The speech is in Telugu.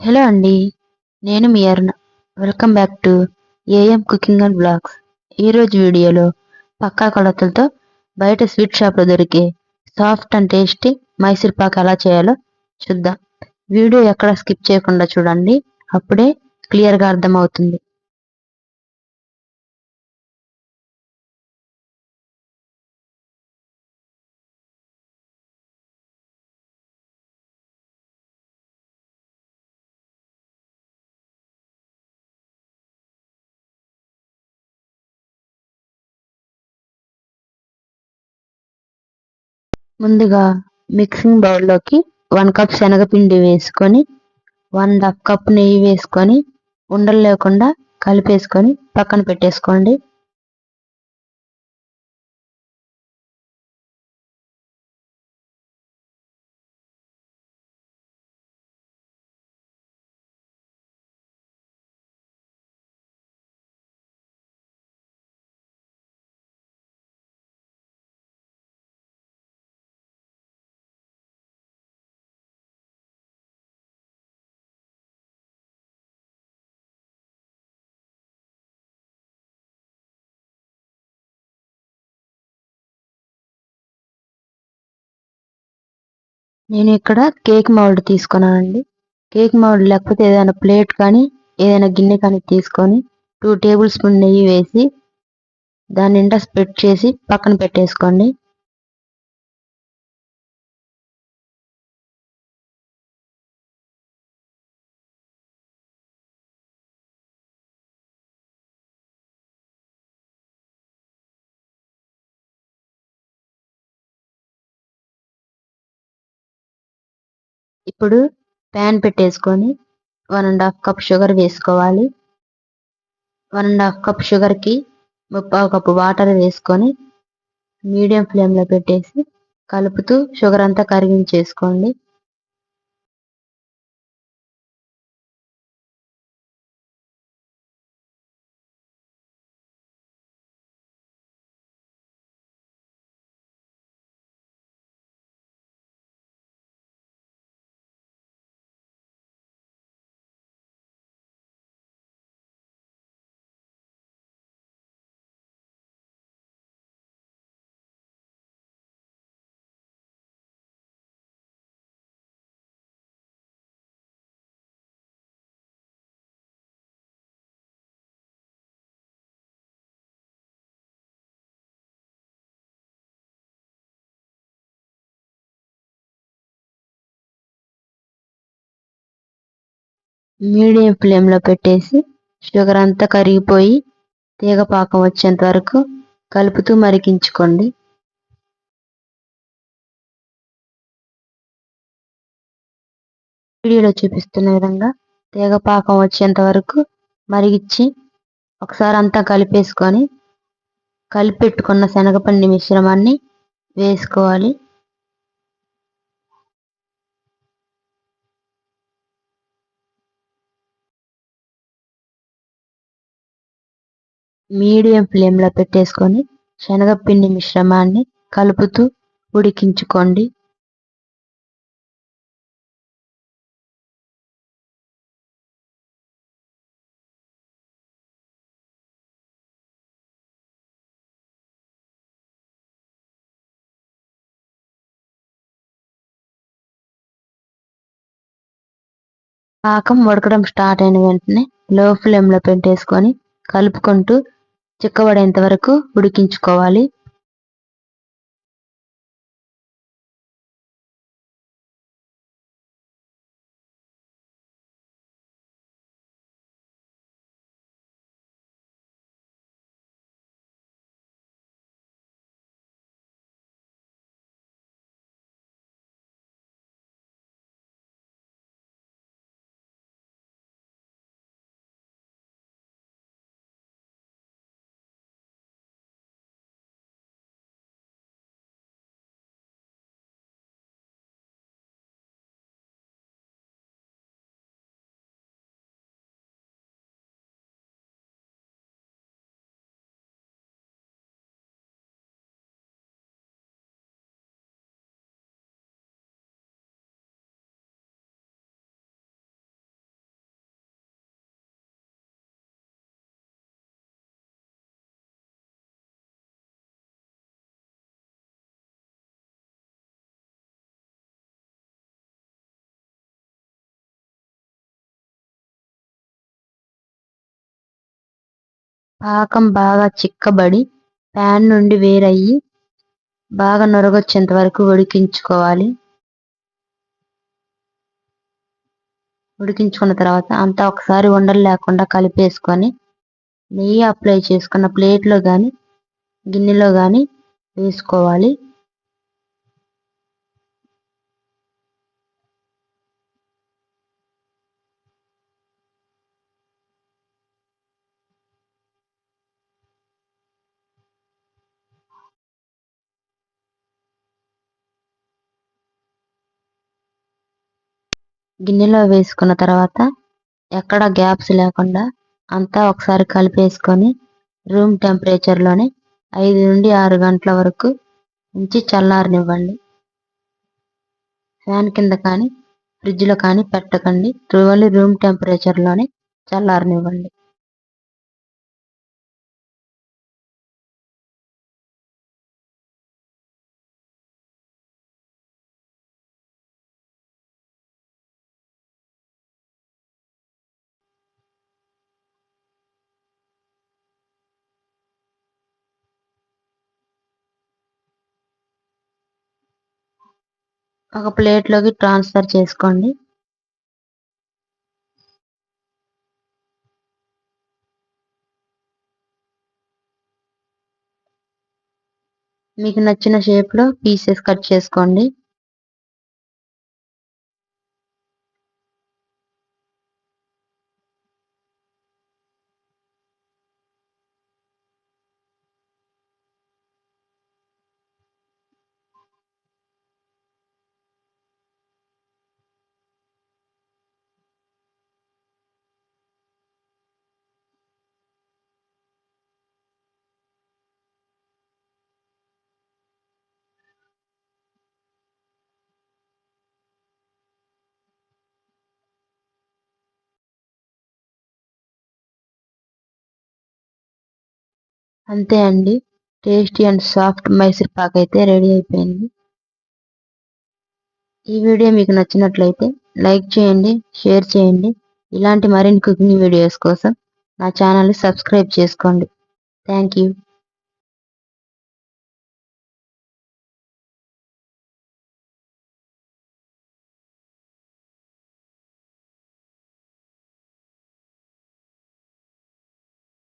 హలో అండి నేను మీ Aruna. Welcome back to AM cooking and blogs ఈరోజు వీడియోలో పక్కా కొలతలతో బయట స్వీట్ షాప్లో దొరికే soft and tasty Mysore pak ఎలా చేయాలో చూద్దాం. వీడియో ఎక్కడ స్కిప్ చేయకుండా చూడండి అప్పుడే క్లియర్గా అర్థమవుతుంది. ముందుగా మిక్సింగ్ బౌల్లోకి వన్ కప్ శనగపిండి వేసుకొని వన్ కప్ నెయ్యి వేసుకొని ఉండలు లేకుండా కలిపేసుకొని పక్కన పెట్టేసుకోండి. నేను ఇక్కడ కేక్ మౌల్డ్ తీసుకున్నానండి. కేక్ మౌల్డ్ లేకపోతే ఏదైనా ప్లేట్ కానీ ఏదైనా గిన్నె కానీ తీసుకొని టూ టేబుల్ స్పూన్ నెయ్యి వేసి దాని నిండా స్ప్రెడ్ చేసి పక్కన పెట్టేసుకోండి. ఇప్పుడు ప్యాన్ పెట్టేసుకొని one and half cup sugar వేసుకోవాలి. వన్ అండ్ హాఫ్ కప్ షుగర్కి ముప్పావు కప్పు వాటర్ వేసుకొని మీడియం ఫ్లేమ్లో పెట్టేసి కలుపుతూ షుగర్ అంతా కరిగించేసుకోండి. మీడియం ఫ్లేమ్లో పెట్టేసి షుగర్ అంతా కరిగిపోయి తీగ పాకం వచ్చేంత వరకు కలుపుతూ మరిగించుకోండి. వీడియోలో చూపిస్తున్న విధంగా తీగ పాకం వచ్చేంత వరకు మరిగించి ఒకసారి అంతా కలిపేసుకొని కలిపెట్టుకున్న శనగపిండి మిశ్రమాన్ని వేసుకోవాలి. మీడియం ఫ్లేమ్లో పెట్టేసుకొని శనగపిండి మిశ్రమాన్ని కలుపుతూ ఉడికించుకోండి. పాకం ఉడకడం స్టార్ట్ అయిన వెంటనే లో ఫ్లేమ్లో పెట్టేసుకొని కలుపుకుంటూ చిక్కబడేంత వరకు ఉడికించుకోవాలి. పాకం బాగా చిక్కబడి ప్యాన్ నుండి వేరయ్యి బాగా నొరగొచ్చేంత వరకు ఉడికించుకోవాలి. ఉడికించుకున్న తర్వాత అంతా ఒకసారి ఉండలు లేకుండా కలిపేసుకొని నెయ్యి అప్లై చేసుకున్న ప్లేట్లో కానీ గిన్నెలో కానీ వేసుకోవాలి. గిన్నెలో వేసుకున్న తర్వాత ఎక్కడ గ్యాప్స్ లేకుండా అంతా ఒకసారి కలిపేసుకొని రూమ్ టెంపరేచర్లోనే ఐదు నుండి ఆరు గంటల వరకు ఉంచి చల్లారనివ్వండి. ఫ్యాన్ కింద కానీ ఫ్రిడ్జ్లో కానీ పెట్టకండి. ఓన్లీ రూమ్ టెంపరేచర్లోనే చల్లారనివ్వండి. ఒక ప్లేట్లోకి ట్రాన్స్ఫర్ చేసుకోండి. మీకు నచ్చిన షేప్లో పీసెస్ కట్ చేసుకోండి. అంతే అండి. Tasty and soft Mysore pak అయితే రెడీ అయిపోయింది. ఈ వీడియో మీకు నచ్చినట్లయితే లైక్ చేయండి షేర్ చేయండి. ఇలాంటి మరిన్ని కుకింగ్ వీడియోస్ కోసం నా ఛానల్ని సబ్స్క్రైబ్ చేసుకోండి. Thank you.